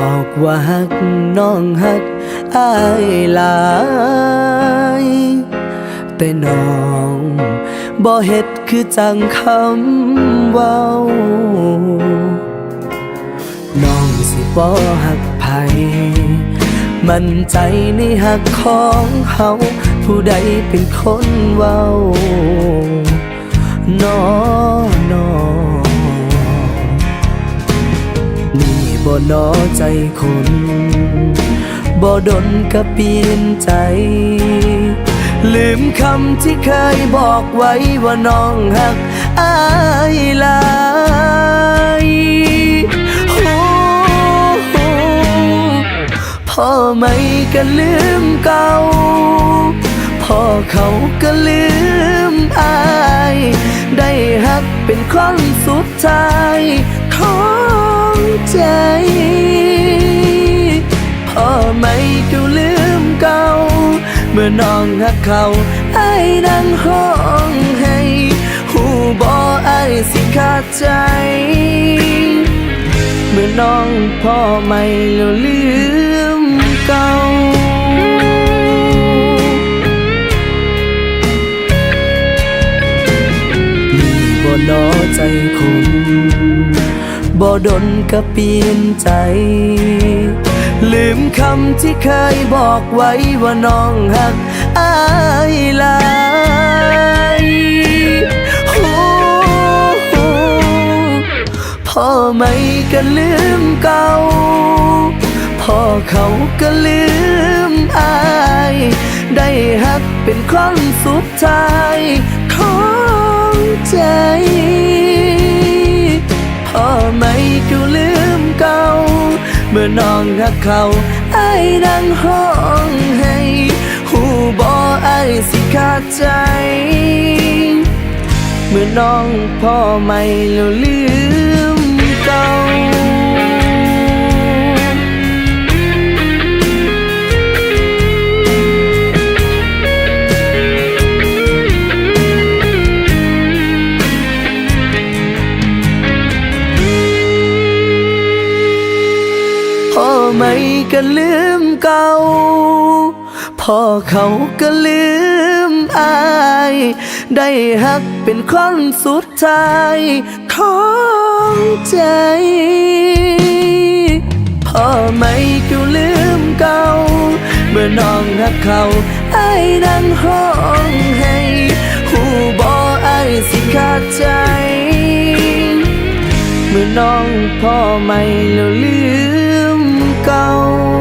อกว่าหักน้องหักอายหลาย แต่น้องบ่เฮ็ดคือจังคำเว้า น้องสิบ่หักไผมั่นใจในหักของเฮาผู้ใดเป็นคนเว้า น้อน้อ บ่นอใจคนบ่ดนกะเปลี่ยนใจ ลืมคำที่เคยบอกไว้ว่าน้องหักอายลายโอ้พ่อไม่ก็ลืมเก่าพ่อเขาก็ลืมอาย ได้ฮักเป็นครั้งสุดท้ายขอ ใจ พ่อไม่ก็ลืมเก่า เมื่อน้องหักเขาไอ้นั่งห้องให้หูบอไอ้สิขาดใจ เมื่อน้องพ่อไม่แล้วลืมเก่านี่บ่นอใจคน บ่ดนก็เปลี่ยนใจ ลืมคำที่เคยบอกไว้ว่าน้องหักอายลายโอ้โหพ่อไม่ก็ลืมเก่าพ่อเขาก็ลืมอายได้ฮักเป็นครั้งสุดท้ายของใจ เมื่อน้องหักเขาไอ้นั่งห้องให้หูบอไอ้สิขาดใจ เมื่อน้องพ่อไม่แล้วลืม ม่ก็ลืมเก่าพ่อเขาก็ลืมอาย ได้ฮักเป็นครั้งสุดท้ายของใจ พ่อไม่ก็ลืมเก่า เมื่อน้องหักเขาไอ้นั่งห้องให้หูบอไอ้สิขาดใจ เมื่อน้องพ่อไม่แล้วลืม câu.